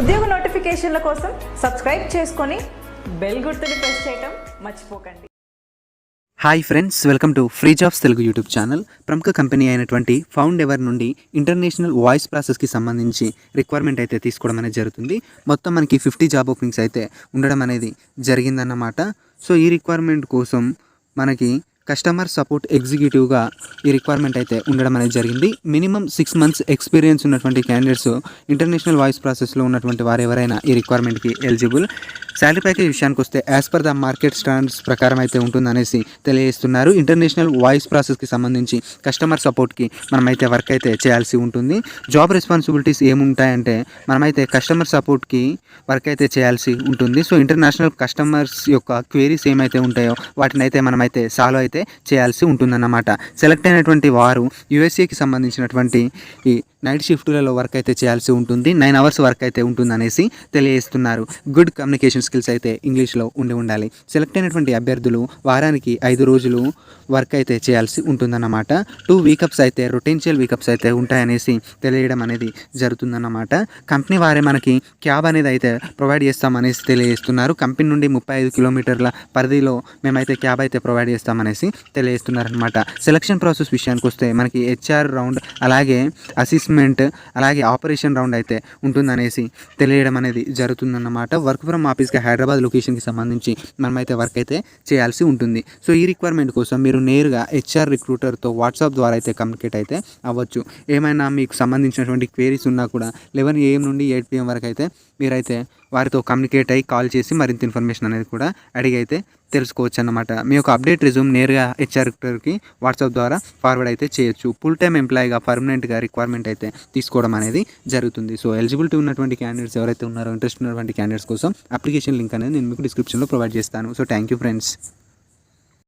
ఉద్యోగ నోటిఫికేషన్ల కోసం సబ్స్క్రైబ్ చేసుకొని బెల్ గుర్తుని ప్రెస్ చేయటం మర్చిపోకండి. Hi friends welcome to free jobs Telugu YouTube channel ప్రముఖ కంపెనీ అయినటువంటి ఫౌండ్ ఎవర్ నుండి ఇంటర్నేషనల్ వాయిస్ ప్రాసెస్కి సంబంధించి రిక్వైర్మెంట్ అయితే తీసుకోవడం అనేది జరుగుతుంది. మొత్తం మనకి ఫిఫ్టీ జాబ్ ఓపెనింగ్స్ అయితే ఉండడం అనేది జరిగిందన్నమాట. సో ఈ రిక్వైర్మెంట్ కోసం మనకి కస్టమర్ సపోర్ట్ ఎగ్జిక్యూటివ్గా ఈ రిక్వైర్మెంట్ అయితే ఉండడం అనేది జరిగింది. మినిమం సిక్స్ మంత్స్ ఎక్స్పీరియన్స్ ఉన్నటువంటి క్యాండిడేట్స్ ఇంటర్నేషనల్ వాయిస్ ప్రాసెస్లో ఉన్నటువంటి వారు ఎవరైనా ఈ రిక్వైర్మెంట్కి ఎలిజిబుల్ శాలరీ ప్యాకేజ్ విషయానికి వస్తే as per the market standards ప్రకారం అయితే ఉంటుందనేసి తెలియజేస్తున్నారు. ఇంటర్నేషనల్ వాయిస్ ప్రాసెస్కి సంబంధించి కస్టమర్ సపోర్ట్కి మనమైతే వర్క్ అయితే చేయాల్సి ఉంటుంది. జాబ్ రెస్పాన్సిబిలిటీస్ ఏముంటాయంటే మనమైతే కస్టమర్ సపోర్ట్కి వర్క్ అయితే చేయాల్సి ఉంటుంది. సో ఇంటర్నేషనల్ కస్టమర్స్ యొక్క క్వేరీస్ ఏమైతే ఉంటాయో వాటిని అయితే మనమైతే సాల్వ్ అయితే చేయాల్సి ఉంటుందన్నమాట. సెలెక్ట్ అయినటువంటి వారు యుఎస్ఏకి సంబంధించినటువంటి ఈ నైట్ షిఫ్ట్లలో వర్క్ అయితే చేయాల్సి ఉంటుంది. నైన్ అవర్స్ వర్క్ అయితే ఉంటుంది అనేసి తెలియజేస్తున్నారు. గుడ్ కమ్యూనికేషన్ స్కిల్స్ అయితే ఇంగ్లీష్లో ఉండి ఉండాలి. సెలెక్ట్ అయినటువంటి అభ్యర్థులు వారానికి ఐదు రోజులు వర్క్ అయితే చేయాల్సి ఉంటుందన్నమాట. టూ వీకప్స్ అయితే రొటెన్షియల్ వీకప్స్ అయితే ఉంటాయనేసి తెలియడం అనేది జరుగుతుందన్నమాట. కంపెనీ వారే మనకి క్యాబ్ అనేది అయితే ప్రొవైడ్ చేస్తామనేసి తెలియజేస్తున్నారు. కంపెనీ నుండి ముప్పై ఐదు కిలోమీటర్ల పరిధిలో మేమైతే క్యాబ్ అయితే ప్రొవైడ్ చేస్తామనేసి తెలియజేస్తున్నారనమాట సెలక్షన్ ప్రాసెస్ విషయానికి వస్తే మనకి హెచ్ఆర్ రౌండ్ అలాగే అసిస్మెంట్ అలాగే ఆపరేషన్ రౌండ్ అయితే ఉంటుందనేసి తెలియడం అనేది జరుగుతుందన్నమాట. వర్క్ ఫ్రమ్ ఆఫీస్కి హైదరాబాద్ లొకేషన్కి సంబంధించి మనమైతే వర్క్ అయితే చేయాల్సి ఉంటుంది. సో ఈ రిక్వైర్మెంట్ కోసం మీరు నేరుగా హెచ్ఆర్ రిక్రూటర్తో వాట్సాప్ ద్వారా అయితే కమ్యూనికేట్ అయితే అవ్వచ్చు. ఏమైనా మీకు సంబంధించినటువంటి క్వేరీస్ ఉన్నా కూడా లెవెన్ ఏఎం నుండి ఎయిట్ పిఎం వరకు అయితే మీరైతే వారితో కమ్యూనికేట్ అయ్యి కాల్ చేసి మరింత ఇన్ఫర్మేషన్ అనేది కూడా అడిగి అయితే తెలుసుకోవచ్చు అన్నమాట మీ యొక్క అప్డేట్ రిజ్యూమ్ నేరుగా హెచ్ఆర్కి వాట్సాప్ ద్వారా ఫార్వర్డ్ అయితే చేయొచ్చు. ఫుల్ టైం ఎంప్లాయీగా పర్మనెంట్గా రిక్వైర్మెంట్ అయితే తీసుకోవడం అనేది జరుగుతుంది. సో ఎలిజిబిలిటీ ఉన్నటువంటి క్యాండిడేట్స్ ఎవరైతే ఉన్నారో ఇంట్రెస్ట్ ఉన్నటువంటి క్యాండిడేట్స్ కోసం అప్లికేషన్ లింక్ అనేది నేను మీకు డిస్క్రిప్షన్లో ప్రొవైడ్ చేస్తాను. So thank you friends